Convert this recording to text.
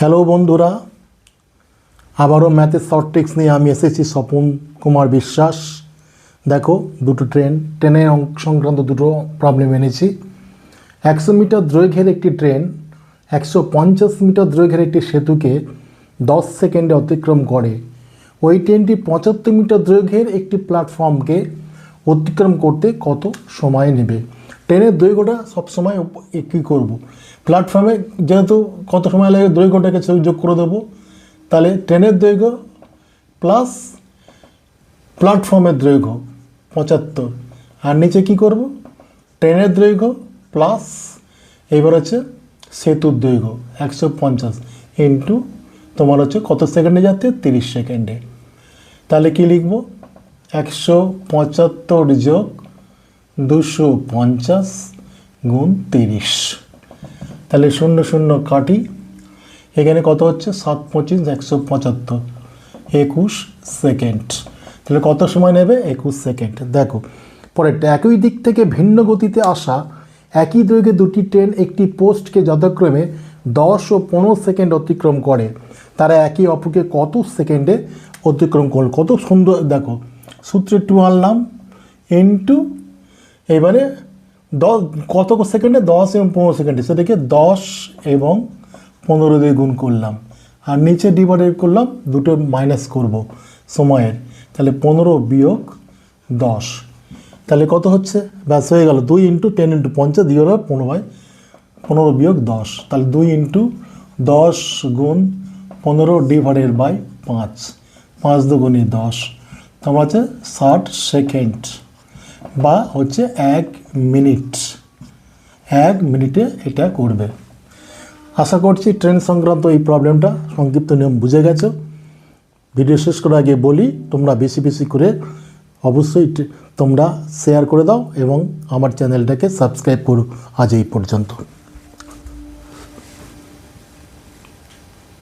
Hello বন্ধুরা, আবারও ম্যাথের শর্ট ট্রিক্স নিয়ে আমি এসেছি স্বপন কুমার বিশ্বাস। দেখো, দুটো ট্রেন ট্রেনের সংক্রান্ত দুটো প্রবলেম এনেছি। একশো মিটার দৈর্ঘ্যের একটি ট্রেন, একশো পঞ্চাশ মিটার দৈর্ঘ্যের একটি সেতুকে দশ সেকেন্ডে অতিক্রম করে। ওই ট্রেনটি পঁচাত্তর মিটার দৈর্ঘ্যের একটি প্ল্যাটফর্মকে অতিক্রম করতে কত সময় নেবে? ট্রেনের দৈর্ঘ্যটা সবসময় কী করব? প্ল্যাটফর্মে যেহেতু কত সময় লাগে দৈর্ঘ্যটাকে যোগ করে দেবো, তাহলে ট্রেনের দৈর্ঘ্য প্লাস প্ল্যাটফর্মের দৈর্ঘ্য পঁচাত্তর। আর নিচে কি করব? ট্রেনের দৈর্ঘ্য প্লাস এবার হচ্ছে সেতুর দৈর্ঘ্য একশো পঞ্চাশ ইন্টু তোমার হচ্ছে কত সেকেন্ডে যাচ্ছে? তিরিশ সেকেন্ডে তাহলে কি লিখব? একশো পঁচাত্তর যোগ দুশো পঞ্চাশ গুণ তিরিশ। তাহলে শূন্য শূন্য কাটি। এখানে কত হচ্ছে? সাত পঁচিশ, একশো পঁচাত্তর। একুশ সেকেন্ড। তাহলে কত সময় নেবে? একুশ সেকেন্ড। দেখো, পরেরটা, একই দিক থেকে ভিন্ন গতিতে আসা একই দৈর্ঘ্যে দুটি ট্রেন একটি পোস্টকে যথাক্রমে দশ ও পনেরো সেকেন্ড অতিক্রম করে। তারা একে অপরকে কত সেকেন্ডে অতিক্রম করল? কত সুন্দর, দেখো, সূত্রে টু আনলাম ইন্টু এবারে দশ, কত সেকেন্ডে দশ এবং পনেরো সেকেন্ডে সেটাকে দশ এবং পনেরো দিয়ে গুণ করলাম। আর নিচে ডিভাইডেড করলাম, দুটো মাইনাস করব সময়ের। তাহলে পনেরো বিয়োগ দশ। তাহলে কত হচ্ছে? ব্যাস, হয়ে গেল। দুই ইন্টু টেন ইন্টু পঞ্চাশ, দিয়ে হলো পনেরো হয় পনেরো বিয়োগ দশ। তাহলে দুই ইন্টু দশ গুণ পনেরো ডিভাইডেড বাই পাঁচ। পাঁচ দুগুণি দশ। তোমার আছে ষাট সেকেন্ড বা হচ্ছে এক মিনিট। এক মিনিটে এটা করবে। আশা করছি ট্রেন সংক্রান্ত এই প্রবলেমটা সংক্ষিপ্ত নিয়ম বুঝে গেছো। ভিডিও শেষ করার আগে বলি, তোমরা বেশি বেশি করে অবশ্যই তোমরা শেয়ার করে দাও এবং আমার চ্যানেলটাকে সাবস্ক্রাইব করো আজ এই পর্যন্ত।